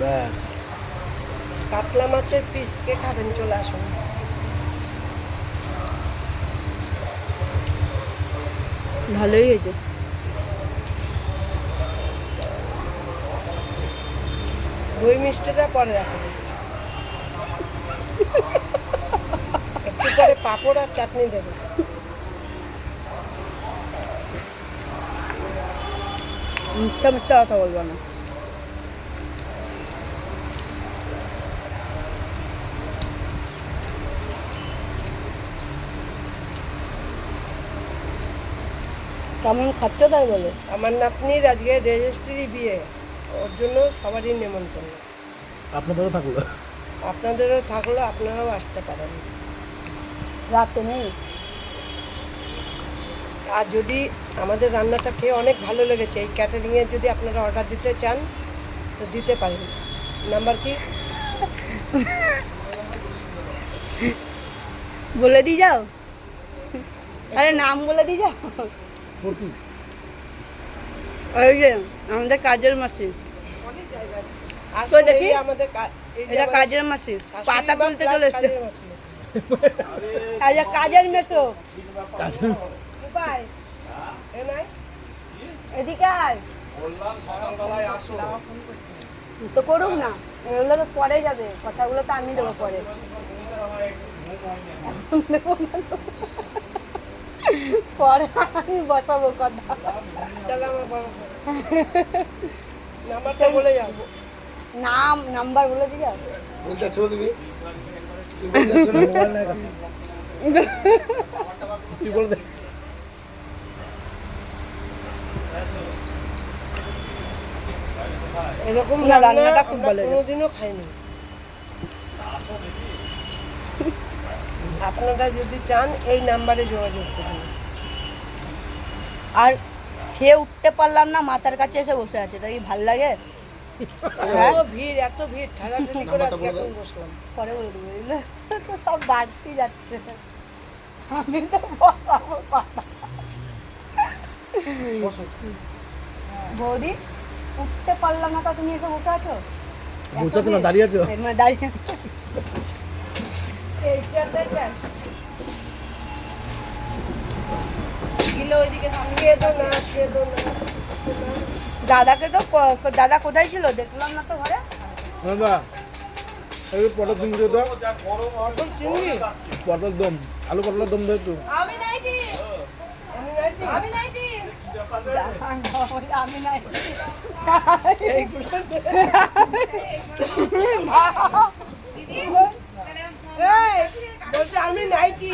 ব্যাস। কাতলা মাছের পিস কে খাবেন, চলে আসুন। ভালোই হয়েছে। দই মিষ্টিটা পরে রাখবেন একটু পরে পাঁপড় আর চাটনি দেবেন মিথ্যা মিথ্যা কথা বলব না। কেমন খাচ্ছ তাই বলে? আমার নাতনির আজকে রেজিস্ট্রি বিয়ে ওর জন্য সবারই নেমন্তন্ন। আপনাদেরও থাকল? আপনাদেরও থাকল আপনারাও আসতে পারেন। রাতে নেই? আর যদি আমাদের রান্নাটা খেয়ে অনেক ভালো লেগেছে এই ক্যাটারিংয়ের যদি আপনারা অর্ডার দিতে চান তো দিতে পারেন। নাম্বার কি? বলে দিয়ে যাও। আরে নাম বলে দিয়ে যাও। প্রতি ওই যে আমাদের কাজের মাসি তো দেখি। আমাদের এটা কাজের মাসি পাতা তুলতে চলে এসছে কাজের মাসি। আচ্ছা কাজের মেসো কাজের উপায় এদিকে আয় তো করুক না এগুলো তো পরে যাবে কথাগুলো তো আমি দেবো পরে। পরে আমি বসাবো কথা। নাম্বারটা বলে যাব। নাম নাম্বার বলে দিয়ে যাও বলতে আছো তুমি এরকম না, রান্নাটা খুব ভালো কোনোদিনও খাইনি। আপনারা যদি চান এই নাম্বারে যোগাযোগ করুন। আর খেয়ে উঠতে পারলাম না মাথার কাছে এসে বসে আছে তাই ভালো লাগে? হ্যাঁ? এত ভিড় এত ভিড় ঠেলাঠেলি করে আজকে এখন বসলাম। পরে বলে দেবো বুঝলে তো সব বাড়তি যাচ্ছে। আমি তো বসাবো বৌদি উঠতে পারলাম না তা তুমি এসে বসে আছো? বলছো তো না দাঁড়িয়ে আছো? মানে দাঁড়িয়ে এই চেয়ারটা দেন। কেঁদো না, কেঁদো না। দাদাকে তো দাদা কোথায় ছিল? দেখলাম না তো ঘরে। দাদা এই পটল দম দিও তো পটল চিংড়ি? পটল দম আলু পটলের দম দে তো। আমি নাইটি। আমি বলছে আমি